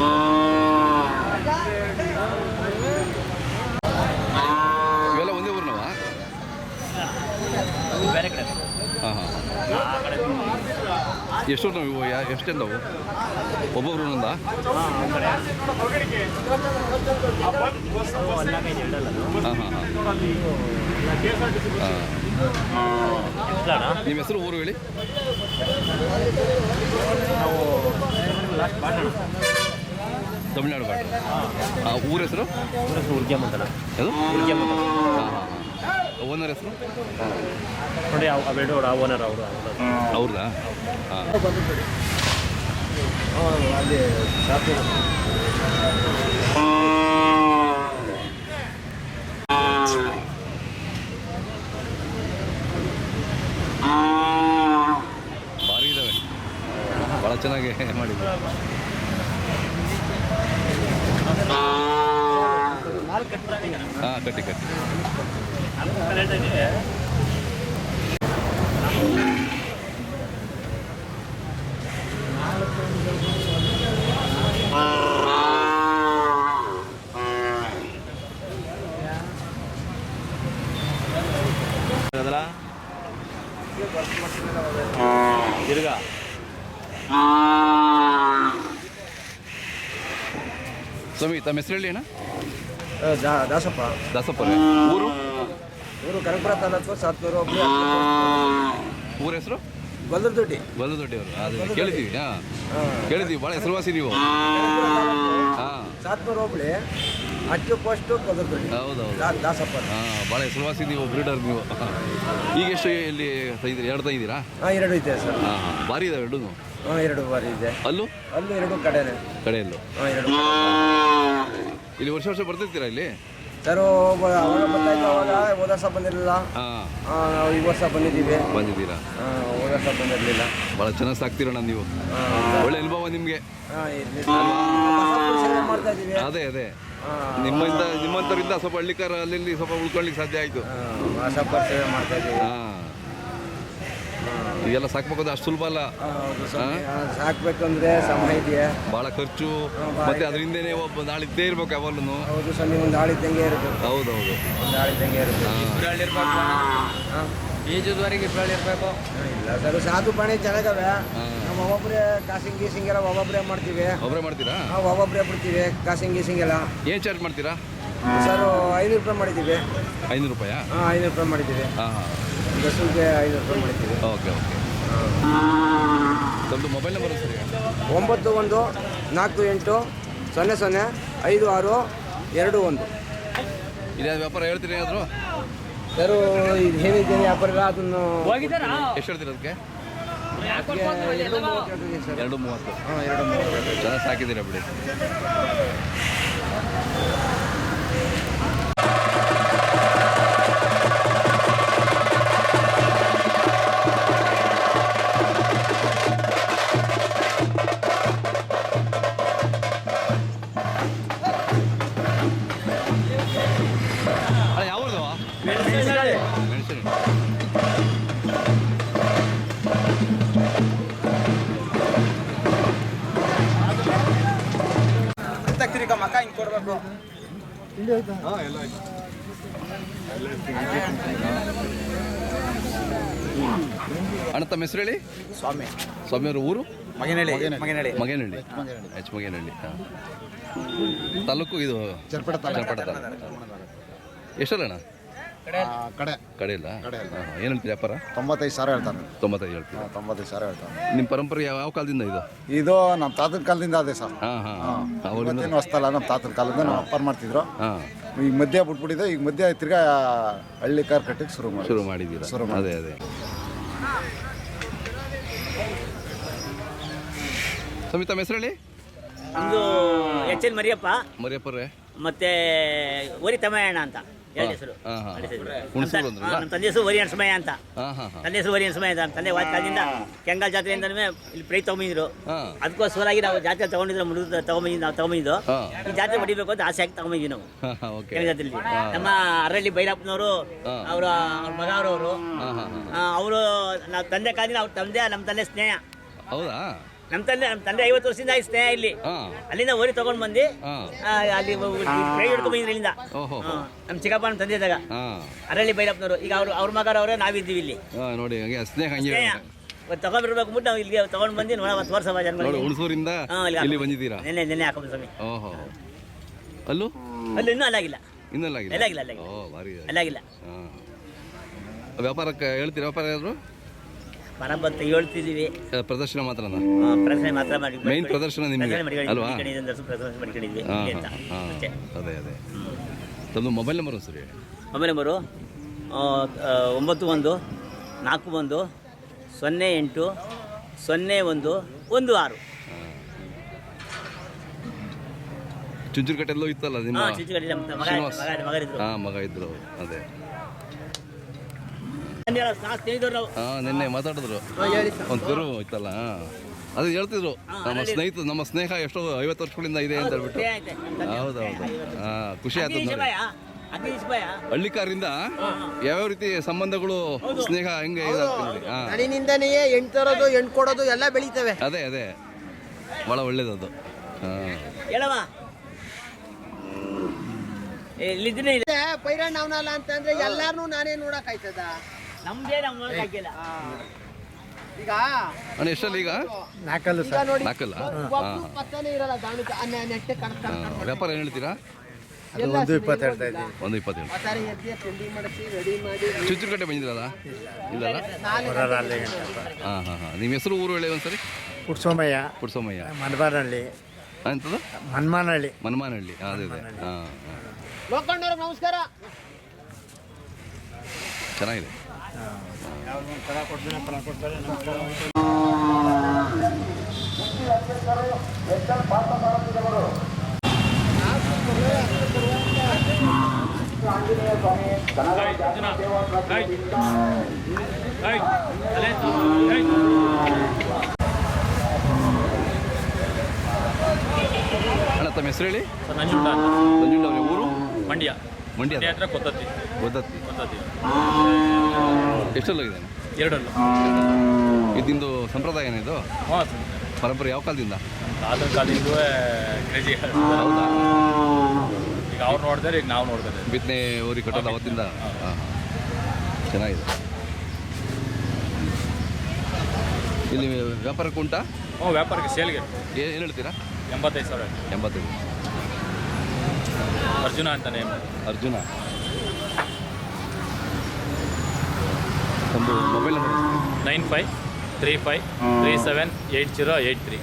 Ờ. ಎಷ್ಟು ನಾವು ಇವು ಯಾ ಎಷ್ಟೆಂದವು? ಒಬ್ಬೊಬ್ರು ಹಾಂ ನಿಮ್ಮ ಹೆಸರು ಊರು ಹೇಳಿ? ನಾವು ತಮಿಳ್ನಾಡು ಬಾಟ ಹಾಂ. ಊರ ಹೆಸರು? ಊರ ಹೆಸರು ಉರ್ಗ್ಯಮ್ಮಂತಲ್ಲ ಅದು ಉರ್ಗ್ಯಮ್ಮಂತ ಹಾಂ ಹಾಂ ಹಾಂ. ಓನರ್ ಹೆಸರು? ನೋಡಿ ಅವು ಅವೆರಡು ಅವ್ರು ಆ ಓನರ್ ಅವರು ಅವ್ರದಾ? ಹಾಂ. ಭಾರಿ ಇದ್ದಾವೆ ಭಾಳ ಚೆನ್ನಾಗಿ ಮಾಡಿದ್ರು. ಹಾಂ ಕಟ್ಟಿ ಕಟ್ಟಿ. ತಿರ್ಗಾ ಸ್ವಾಮಿ ತಮ್ಮ ಹೆಸರು ಹೇಳಿ ಅಣ್ಣ ದಾಸಪ್ಪ ದಾಸಪ್ಪ ಊರು ಇವರು ಕನಕಪುರ ತಾಲೂಕು ಸಾತ್ನೂರು ಒಬ್ಬರು ಊರ ಹೆಸರು? ಗೊಲ್ಲರದೊಡ್ಡಿ ಅವರು ಅದು ಕೇಳಿದ್ದೀವಿ ಹಾಂ. ಕೇಳಿದ್ದೀವಿ ಭಾಳ ಹೆಸರುವಾಸಿ ನೀವು. ಹಾಂ. ಸಾತ್ನೂರು ಹೋಬಳಿ ಅಚ್ಚು ಪೋಸ್ಟು ಗೊಲ್ಲರದೊಡ್ಡಿ ಹೌದೌದು. ದಾ- ದಾಸಪ್ಪ ಹಾಂ ಭಾಳ ಹೆಸರುವಾಸಿ ನೀವು ಬ್ರೀಡರ್ ನೀವು. ಈಗ ಎಷ್ಟು ಇಲ್ಲಿ ತಂದಿದ್ದೀರಿ ಎರಡು ತಂದಿದ್ದೀರಾ ಹಾಂ ಎರಡು ಇದೆ ಸರ್. ಹಾಂ ಹಾಂ. ಭಾರಿ ಇದಾವೆ ಎರಡು? ಹಾಂ ಎರಡು ಬಾರಿ ಇದೆ. ಅಲ್ಲೂ? ಅಲ್ಲೂ ಎರಡು ಕಡೆನೇ. ಕಡೆಯಲ್ಲೂ. ಹಾಂ ಎರಡು ಇಲ್ಲಿ ವರ್ಷ ವರ್ಷ ಬರ್ತಿರ್ತೀರಾ ಇಲ್ಲಿ? ಸರ್ ಒಬ್ಬ- ಅವಾಗ ಬರ್ತಾಯಿದ್ದು ಅವಾಗ ಹೋದ ವರ್ಷ ಬಂದಿರಲಿಲ್ಲ. ಹಾಂ. ನಾವು ಈ ವರ್ಷ ಬಂದಿದ್ದೀವಿ. ಬಂದಿದ್ದೀರಾ? ಹಾಂ ಹೋದ ವರ್ಷ ಬಂದಿರಲಿಲ್ಲ. ಭಾಳ ಚೆನ್ನಾಗಿ ಸಾಕ್ತಿರೋಣ ನೀವು? ಒಳ್ಳೆ ಅನುಭವ ನಿಮಗೆ. ಮಾಡ್ತಾ ಇದ್ದೀವಿ. ಅದೇ ಅದೇ. ನಿಮ್ಮಿಂದ ನಿಮ್ಮಂಥವ್ರಿಂದ ಸ್ವಲ್ಪ ಹಳ್ಳಿಕಾರ ಅಲ್ಲಿ ಇಲ್ಲಿ ಸ್ವಲ್ಪ ಉಳ್ಕೊಳ್ಳಿಕ್ಕೆ ಸಾಧ್ಯ ಆಯಿತು. ಸೇವೆ ಮಾಡ್ತಾ ಇದ್ದೀವಿ. ಹಾಂ. ಇದೆಲ್ಲ ಸಾಕ್ಬೇಕಂದ್ರೆ ಅಷ್ಟು ಸುಲಭ ಅಲ್ಲ? ಹೌದು ಸಾಕ್ಬೇಕಂದ್ರೆ ಸಮಯ ಇದೆಯಾ? ಭಾಳ ಖರ್ಚು ಮತ್ತೆ ಅದರಿಂದನೇ ಒಬ್ಬ ನಾಳೆ ಇದ್ದೇ ಇರ್ಬೇಕು ಯಾವಾಗಲೂ ಹೌದು ಸ್ವಾಮಿ ಒಂದು ಆಳಿದ್ದಂಗೆ ಇರುತ್ತೆ. ಹೌದೌದು ಒಂದು ಆಳಿದ್ದಂಗೆ ಇರುತ್ತೆ. ಹಾಂ. ಈಜುವರೆಗೆ ಇಬ್ಬರಲ್ಲಿ ಇರಬೇಕು. ಇಲ್ಲ ಸರ್ ಸಾಧು ಪಾಣಿ ಚೆನ್ನಾಗವೆ. ನಮ್ಮ ನಾವು ಒಬ್ಬೊಬ್ಬರೇ ಕಾಸಿಂಗ್ ಗೀಸಿಂಗ್ ಎಲ್ಲ ಒಬ್ಬೊಬ್ಬರೇ ಮಾಡ್ತೀವಿ. ಒಬ್ಬರೇ ಮಾಡ್ತೀರಾ? ನಾವು ಒಬ್ಬೊಬ್ಬರೇ ಬಿಡ್ತೀವಿ ಕಾಸಿಂಗ್ ಗೀಸಿಂಗ್ ಎಲ್ಲ. ಏನು ಚಾರ್ಜ್ ಮಾಡ್ತೀರಾ? ಸರ್ ಐನೂರು ರೂಪಾಯಿ ಮಾಡಿದ್ದೀವಿ. ಐನೂರು ರೂಪಾಯಾ? ಹಾಂ ಐನೂರು ರೂಪಾಯಿ ಮಾಡಿದ್ದೀವಿ. ಹಾಂ ಹಾಂ. ಬಸ್ಸಿಗೆ ಐದು ರೂಪಾಯಿ ಮಾಡಿದ್ದೀವಿ. Okay okay. ತಮ್ಮದು ಮೊಬೈಲ್ ನಂಬರ್ ಸರಿ ಒಂಬತ್ತು ಒಂದು ನಾಲ್ಕು ಎಂಟು ಸೊನ್ನೆ ಸೊನ್ನೆ ಐದು ಆರು ಎರಡು ಒಂದು. ಇದೇ ವ್ಯಾಪಾರ ಹೇಳ್ತೀರಿ ಏನಾದರೂ? ಸರ್ ಇದು ಏನಿದ್ದೇನೆ ವ್ಯಾಪಾರ ಇಲ್ಲ ಅದನ್ನು ಹೋಗಿದ್ದಾರಾ? ಎಷ್ಟು ಹೇಳ್ತೀರಿ ಅದಕ್ಕೆ? ಎರಡು ಮೂವತ್ತು ಹೇಳ್ತಿದ್ದೀನಿ ಸರ್. ಎರಡು ಮೂವತ್ತು. ಹಾಂ ಎರಡು ಮೂವತ್ತು. ಜನ ಸಾಕಿದ್ದೀರಾ ಬಿಡಿ. ತಿರ್ಗ ಮಕ ಹಿಂಗ್ ಕೊಡ್ಬೇಕು ಅಣ್ಣ ತಮ್ಮ ಹೆಸರು ಹೇಳಿ? ಸ್ವಾಮಿ. ಸ್ವಾಮಿಯವ್ರ ಊರು? ಮಗನಹಳ್ಳಿ ಮಗನಹಳ್ಳಿ. ಮಗೇನಹಳ್ಳಿ. ಎಚ್ ಮಗೇನಹಳ್ಳಿ. ತಾಲೂಕು ಇದು ಚರ್ಪಡ ಚರ್ಪಡ ತಾಲೂಕು. ಎಷ್ಟಲ್ಲ ಅಣ್ಣ ಕಡೆ ಕಡೆ. ಇಲ್ಲ? ಕಡೆ ಇಲ್ಲ. ಹಾಂ ಏನು ಹೇಳ್ತೀರಿ ವ್ಯಾಪಾರ? ತೊಂಬತ್ತೈದು ಸಾವಿರ ಹೇಳ್ತಾನೆ. ತೊಂಬತ್ತೈದು ಹೇಳ್ತೀವಿ ಹಾ, ತೊಂಬತ್ತೈದು ಸಾವಿರ ಹೇಳ್ತಾನೆ. ನಿಮ್ಮ ಪರಂಪರೆ ಯಾವ ಯಾವ ಕಾಲದಿಂದ ಇದು? ಇದು ನಮ್ಮ ತಾತನ ಕಾಲದಿಂದ ಅದೇ ಸರ್. ಹಾಂ ಹಾಂ ಅವರಿಂದ ಏನು ಹೊಸ್ತಲ್ಲ ನಮ್ಮ ತಾತನ ಕಾಲದಿಂದ ನಾವು ಅಪ್ಪಾರು ಮಾಡ್ತಿದ್ರು. ಹಾಂ. ಈಗ ಮಧ್ಯ ಬಿಟ್ಬಿಟ್ಟಿದೆ ಈಗ ಮಧ್ಯ ತಿರ್ಗಾ ಹಳ್ಳಿ ಕಾರ್ ಕಟ್ಟಿಗೆ ಶುರು ಮಾಡಿ ಶುರು ಮಾಡಿದ್ದೀರಾ? ಶುರು ಅದೇ ಅದೇ. ಸಮಿತಾ ತಮ್ಮ ಹೆಸರು ಹೇಳಿ ನಮ್ಮದು ಎಚ್ ಎನ್ ಮರಿಯಪ್ಪ. ಮರಿಯಪ್ಪರೇ. ಮತ್ತೆ ವರಿ ತಮಯಣ್ಣ ಅಂತ. ಎರಡು ಹೆಸರು. ನಮ್ಮ ತಂದೆ ಹೆಸರು ವರಿ ಅಣಸಮಯ ಅಂತ. ತಂದೆ ಹೆಸರು ವರಿ ಅಣಸಮಯ ಅಂತ. ತಂದೆ ವಾದ ಕಾಲದಿಂದ ಕೆಂಗಲ್ ಜಾತ್ರೆಯಿಂದ ಇಲ್ಲಿ ಪ್ರೈ ತಗೊಂಬಂದಿದ್ರು. ಅದಕ್ಕೋಸ್ಕರವಾಗಿ ನಾವು ಜಾತ್ರೆ ತಗೊಂಡಿದ್ರು ಮುಡಿದು ತಗೊಂಬಂದಿದ್ದು ನಾವು ತಗೊಂಬಂದಿದ್ದು. ಈ ಜಾತ್ರೆ ಹೊಡಿಬೇಕು ಅಂತ ಆಸೆ ಆಗಿ ತಗೊಂಬಂದಿದ್ವಿ ನಾವು ಕೆಂಗಲ್ ಜಾತ್ರೆಯಲ್ಲಿ ನಮ್ಮ ಅರಳ್ಳಿ ಬೈರಪ್ಪನವರು ಹಾ. ಅವರ ಅವ್ರ ಮಗ ಅವರವರು. ಹಾಂ ಅವರು ನಾವು ತಂದೆ ಕಾಲದಿಂದ ಅವ್ರ ತಂದೆ ನಮ್ಮ ತಂದೆ ಸ್ನೇಹ. ಹೌದಾ? ನಮ್ಮ ತಂದೆ ನಮ್ಮ ತಂದೆ ಐವತ್ತು ವರ್ಷದಿಂದ ಆಯ್ತು ಸ್ನೇಹ ಇಲ್ಲಿ ಅಲ್ಲಿಂದ ಓರಿ ತಗೊಂಡ್ ಬಂದು ಆ, ಅಲ್ಲಿ ಕೈ ಹಿಡ್ಕೊಂಡು ಬಂದಿದ್ರು ಇಲ್ಲಿಂದ. ಓಹೋ. ನಮ್ಮ ಚಿಕ್ಕಪ್ಪ ನಮ್ಮ ತಂದೆ ಇದ್ದಾಗ. ಹಾಂ. ಅರಳಿ ಬೈರಪ್ಪನವರು. ಈಗ ಅವ್ರು ಅವ್ರ ಮಗರವರೇ ನಾವಿದ್ದೀವಿ ಇಲ್ಲಿ. ನೋಡಿ ಹಂಗೆ ಸ್ನೇಹ ಹಂಗೆ ಸ್ನೇಹ. ಇವತ್ತು ತಗೊಂಡ್ಬಿಡ್ಬೇಕು ಬಿಟ್ಟು ನಾವು ಇಲ್ಲಿ ತಗೊಂಡು ಬಂದು ನೋಡ ಹತ್ತು ವರ್ಷ ನೋಡಿ ಜನ್ಮ ಹುಣಸೂರಿಂದ ಹಾಂ ಇಲ್ಲಿ ಇಲ್ಲಿ ಬಂದಿದ್ದೀರಾ? ನೆನ್ನೆ ನೆನ್ನೆ ಹಾಕೊಂಡು ಸ್ವಾಮಿ. ಓಹೋ. ಅಲ್ಲೂ? ಅಲ್ಲಿ ಇನ್ನೂ ಅಲ್ಲಾಗಿಲ್ಲ. ಇನ್ನಲ್ಲಾಗಿದೆ ಅಲ್ಲಾಗಿಲ್ಲ? ಅಲ್ಲಾಗಿಲ್ಲ ಓ ಭಾರಿ. ಅಲ್ಲಾಗಿಲ್ಲ. ಹಾಂ. ವ್ಯಾಪಾರಕ್ಕೆ ಹೇಳ್ತೀರಾ ವ್ಯಾಪಾರ ಯಾರು ಮರ ಹೇಳ್ತಿದೀವಿ ಪ್ರದರ್ಶನ ಮಾತ್ರ ಪ್ರದರ್ಶನ ಮಾತ್ರ ಮಾಡಿ ಮೇನ್ ಪ್ರದರ್ಶನ ನಿಮಗೆ. ಅಲ್ವಾ? ಪ್ರದರ್ಶನ ಮಾಡ್ಕೊಂಡಿದ್ವಿ. ಅಂತ ಅಷ್ಟೇ. ಅದೇ ಅದೇ. ತಮ್ಮದು ಮೊಬೈಲ್ ನಂಬರ್ ಸರಿ ಮೊಬೈಲ್ ನಂಬರು ಒಂಬತ್ತು ಒಂದು ನಾಲ್ಕು ಒಂದು ಸೊನ್ನೆ ಎಂಟು ಸೊನ್ನೆ ಒಂದು ಒಂದು ಆರು. ಚುಂಚುರ್ಕಟ್ಟೆಲ್ಲೋ ಇತ್ತಲ್ಲ ನಿಮ್ಮ ಹಾಂ ಮಗ ಇದ್ರು ಅದೇ ನಾ ಸ್ನೇಹಿತರು ನಾವು ಹಾಂ ನಿನ್ನೆ ಮಾತಾಡಿದ್ರು. ಒಂದು ತಿರು ಇತ್ತಲ್ಲ? ಹಾಂ. ಅದು ಹೇಳ್ತಿದ್ರು. ನಮ್ಮ ಸ್ನೇಹಿತರು ನಮ್ಮ ಸ್ನೇಹ ಎಷ್ಟೋ ಐವತ್ತು ವರ್ಷಗಳಿಂದ ಇದೆ ಅಂತ ಹೇಳ್ಬಿಟ್ಟು. ಹೌದೌದು ಹಾ ಖುಷಿ ಆಯ್ತು ಹಳ್ಳಿಕಾರಿಂದ ಯಾವ್ಯಾವ ರೀತಿ ಸಂಬಂಧಗಳು ಸ್ನೇಹ ಹೆಂಗೆ ಹಣ್ಣಿನಿಂದನೇ ನೋಡಿ ಹಾಂ ನಡಿನಿಂದನೇ ಎಂಟು ತರೋದು ಎಂಟು ಕೊಡೋದು ಎಲ್ಲ ಬೆಳಿತವೆ. ಅದೇ ಅದೇ. ಭಾಳ ಒಳ್ಳೇದದು. ಹಾಂ. ಪೈರಣ್ಣ ಅವನಲ್ಲ ಅಂತಂದ್ರೆ ಎಲ್ಲಾರನು ನಾನೇ ನೋಡಕ್ ಆಯ್ತದ ನಮ್ದೇ ನಮ್ಮ ಹಾಕಿಲ್ಲ. ಈಗ ಅಣ್ಣ ಎಷ್ಟಲ್ಲಿ ಈಗ? ನಾಲ್ಕಲ್ಲ ಈಗ ನೋಡಿ ನಾಲ್ಕಲ್ಲ? ಒಬ್ರು ಪಕ್ಕನೇ ಇರಲ್ಲ ದಾಣಕ್ಕೆ ಅನ್ನ ನೆಟ್ಟೆ ಕಣಕ್ ಹಾಂ ವ್ಯಾಪಾರ ಏನು ಹೇಳ್ತೀರಾ? ಅದು ಒಂದು ಇಪ್ಪತ್ತು ಹೇಳ್ತಾ ಇದ್ದೀನಿ. ಒಂದು ಇಪ್ಪತ್ತೇಳು ಮಸಾಲೆ ಎದ್ದು ತಿಂಡಿ ಮಾಡಿಸಿ ರೆಡಿ ಮಾಡಿ. ಚುಂಚುರುಕಟ್ಟೆ ಬಂದಿದ್ರಲ್ಲ? ಇಲ್ಲಲ್ಲ ಹಾಂ ಹಾಂ ಹಾಂ. ನಿಮ್ಮ ಹೆಸರು ಊರು ಹೇಳಿ ಒಂದ್ಸರಿ. ಪುಟ್ಸೋಮಯ್ಯ. ಪುಡ್ಸೋಮಯ್ಯ ಮನ್ಬಾರಹಳ್ಳಿ ಎಂಥದ್ದು ಮನ್ಮಾನಹಳ್ಳಿ. ಮನ್ಮಾನಹಳ್ಳಿ. ಹಾಂ ಅದೇ ಅದೇ. ಹಾಂ ಹಾಂ. ಲೋಕಣ್ಣವ್ರಿಗೆ ನಮಸ್ಕಾರ. ಚೆನ್ನಾಗಿದೆ. ಅಣ್ಣ ತಮ್ಮ ಹೆಸರು ಹೇಳಿ? ಸರ್ ನಂಜುಂಡ ಅವ್ರ ಊರು? ಮಂಡ್ಯ. ಮಂಡ್ಯ ಹತ್ರ ಕೊತ್ತತ್ತಿ. ಗೊತ್ತತ್ತಿ ಕೊತ್ತತ್ತಿ. ಎಷ್ಟಲ್ಲಾಗಿದೆ ಇದೆ ಎರಡಲ್ಲೂ ಇದಿಂದು ಸಂಪ್ರದಾಯ ಏನಿದು ಹಾಂ ಸರ್. ಪರಂಪರೆ ಯಾವ ಕಾಲದಿಂದ? ಆದ್ರ ಕಾಲಿಂದು ಕ್ರೇಜಿ ಹೌದಾ? ಈಗ ಅವ್ರು ನೋಡಿದ್ರೆ ಈಗ ನಾವು ನೋಡ್ತಾರೆ ಬಿತ್ತನೆ ಊರಿಗೆ ಕಟ್ಟೋದು ಅವತ್ತಿಂದ? ಹಾಂ ಚೆನ್ನಾಗಿದೆ. ಇಲ್ಲಿ ವ್ಯಾಪಾರಕ್ಕೆ ಉಂಟಾ? ಹ್ಞೂ ವ್ಯಾಪಾರಕ್ಕೆ ಸೇಲ್ಗೆ. ಏನು ಹೇಳ್ತೀರಾ? ಎಂಬತ್ತೈದು ಸಾವಿರ ಎಂಬತ್ತೈದು. ಅರ್ಜುನ ಅಂತಾನೆ. ಅರ್ಜುನ. ಒಂದು mobile number nine five three five three seven eight zero eight three